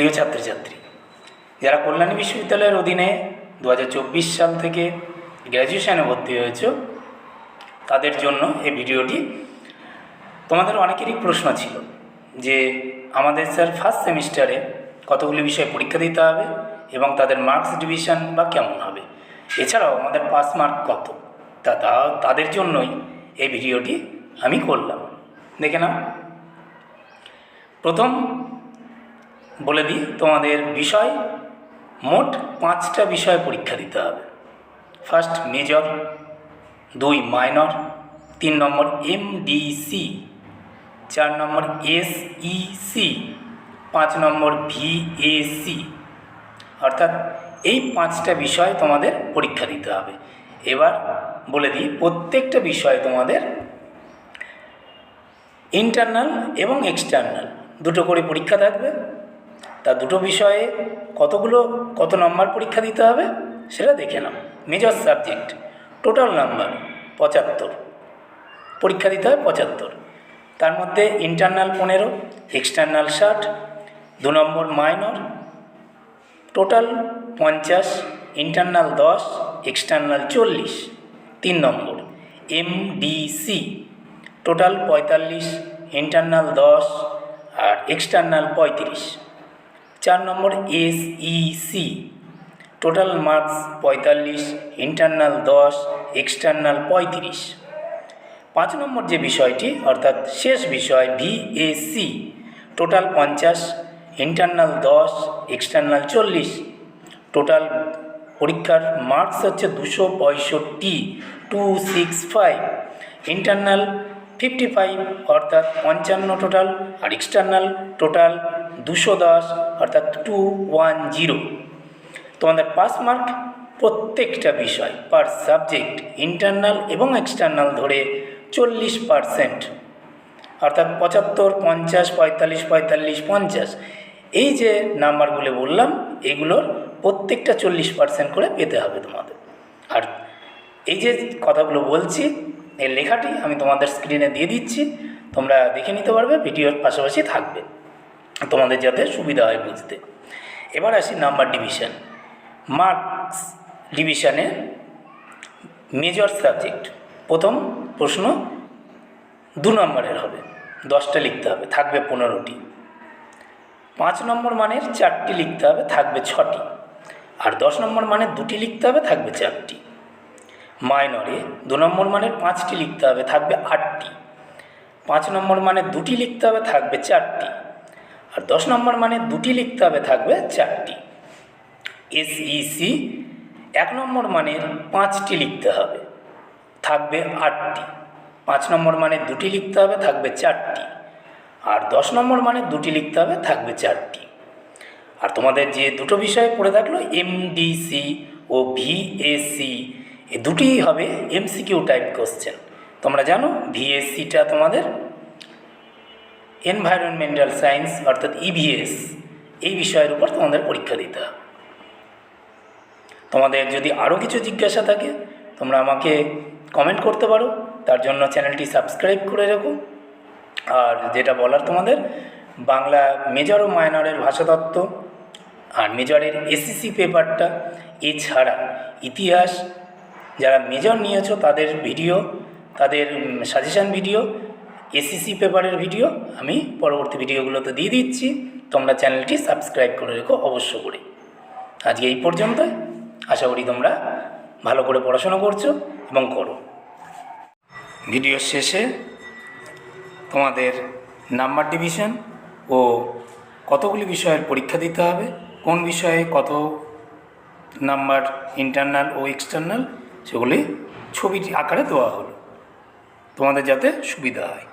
প্রিয় ছাত্রছাত্রী, যারা কল্যাণী বিশ্ববিদ্যালয়ের অধীনে দু হাজার চব্বিশ সাল থেকে গ্র্যাজুয়েশনে ভর্তি হয়েছ, তাদের জন্য এই ভিডিওটি তোমাদের অনেকেরই প্রশ্ন ছিল যে আমাদের স্যার ফার্স্ট সেমিস্টারে কতগুলি বিষয় পরীক্ষা দিতে হবে এবং তাদের মার্কস ডিভিশন বা কেমন হবে? এছাড়াও আমাদের পাস মার্ক কত? তা তাদের জন্যই এই ভিডিওটি আমি করলাম। দেখে নাও। প্রথম বলে দিই, তোমাদের বিষয় মোট পাঁচটা বিষয় পরীক্ষা দিতে হবে। ফার্স্ট মেজর দুই মাইনর তিন নম্বর এমডিসি চার নম্বর এসইসি পাঁচ নম্বর ভিএসি অর্থাৎ এই পাঁচটা বিষয় তোমাদের পরীক্ষা দিতে হবে। এবার বলে দিই, প্রত্যেকটা বিষয় তোমাদের ইন্টারনাল এবং এক্সটার্নাল দুটো করে পরীক্ষা থাকবে। তা দুটো বিষয়ে কতগুলো, কত নম্বর পরীক্ষা দিতে হবে সেটা দেখে নাও। মেজর সাবজেক্ট টোটাল নাম্বার পঁচাত্তর। পরীক্ষা দিতে হয় পঁচাত্তর। তার মধ্যে ইন্টারনাল পনেরো এক্সটার্নাল ষাট, দু নম্বর মাইনর টোটাল পঞ্চাশ ইন্টারনাল দশ এক্সটার্নাল চল্লিশ। তিন নম্বর এমডিসি টোটাল পঁয়তাল্লিশ ইন্টারনাল দশ আর এক্সটার্নাল পঁয়ত্রিশ। চার নম্বর এসইসি টোটাল মার্কস পঁয়তাল্লিশ ইন্টারনাল দশ এক্সটার্নাল পঁয়ত্রিশ। পাঁচ নম্বর যে বিষয়টি, অর্থাৎ শেষ বিষয় ভিএসি টোটাল পঞ্চাশ ইন্টারনাল দশ এক্সটার্নাল চল্লিশ। টোটাল পরীক্ষার মার্কস হচ্ছে দুশো পঁয়ষট্টি two six five internal fifty five অর্থাৎ পঞ্চান্ন টোটাল আর এক্সটার্নাল টোটাল দুশো দশ অর্থাৎ টু ওয়ান জিরো তোমাদের পাস মার্ক প্রত্যেকটা বিষয় পার সাবজেক্ট ইন্টারনাল এবং এক্সটার্নাল ধরে চল্লিশ পারসেন্ট অর্থাৎ পঁচাত্তর, পঞ্চাশ, পঁয়তাল্লিশ পঁয়তাল্লিশ, পঞ্চাশ। এই যে নাম্বারগুলো বললাম, এগুলোর প্রত্যেকটা চল্লিশ পার্সেন্ট করে পেতে হবে তোমাদের। আর এই যে কথাগুলো বলছি এর লেখাটি আমি তোমাদের স্ক্রিনে দিয়ে দিচ্ছি। তোমরা দেখে নিতে পারবে, ভিডিওর পাশাপাশি থাকবে। তোমাদের যাতে সুবিধা হয় বুঝতে। এবার আসি নাম্বার ডিভিশন মার্কস ডিভিশনে মেজর সাবজেক্ট প্রথম প্রশ্ন দু নম্বরের হবে। দশটা লিখতে হবে, থাকবে পনেরোটি। পাঁচ নম্বর মানের চারটি লিখতে হবে, থাকবে ছটি। আর দশ নম্বর মানের দুটি লিখতে হবে, থাকবে চারটি। মাইনরে দু নম্বর মানের পাঁচটি লিখতে হবে, থাকবে আটটি। পাঁচ নম্বর মানে দুটি লিখতে হবে, থাকবে চারটি। আর দশ নম্বর মানে দুটি লিখতে হবে, থাকবে চারটি। এসইসি এক নম্বর মানের পাঁচটি লিখতে হবে, থাকবে আটটি। পাঁচ নম্বর মানে দুটি লিখতে হবে, থাকবে চারটি। আর দশ নম্বর মানে দুটি লিখতে হবে, থাকবে চারটি। আর তোমাদের যে দুটো বিষয় পড়ে থাকল এমডিসি ও ভিএসি এ দুটিই হবে এমসিকিউ টাইপ কোশ্চেন তোমরা জানো ভিএসসিটা তোমাদের এনভায়রনমেন্টাল সায়েন্স অর্থাৎ ইভিএস এই বিষয়ের উপর তোমাদের পরীক্ষা দিতে তোমাদের যদি আরও কিছু জিজ্ঞাসা থাকে, তোমরা আমাকে কমেন্ট করতে পারো, তার জন্য চ্যানেলটি সাবস্ক্রাইব করে রেখো। আর যেটা বলার তোমাদের, বাংলা মেজর ও মাইনরের ভাষাতত্ত্ব আর মেজরের এসিসি পেপারটা এছাড়া ইতিহাস যারা মেজর নিয়েছো তাদের ভিডিও তাদের সাজেশান ভিডিও এসিসি পেপারের ভিডিও আমি পরবর্তী ভিডিওগুলোতে দিয়ে দিচ্ছি। তোমরা চ্যানেলটি সাবস্ক্রাইব করে রেখো অবশ্য করে। আজকে এই পর্যন্ত আশা করি তোমরা ভালো করে পড়াশোনা করছ এবং করো। ভিডিও শেষে তোমাদের নাম্বার ডিভিশন ও কতগুলি বিষয়ের পরীক্ষা দিতে হবে, কোন বিষয়ে কত নাম্বার ইন্টারনাল ও এক্সটার্নাল সেগুলি ছবিটি আকারে দেওয়া হলো। তোমাদের যাতে সুবিধা হয়।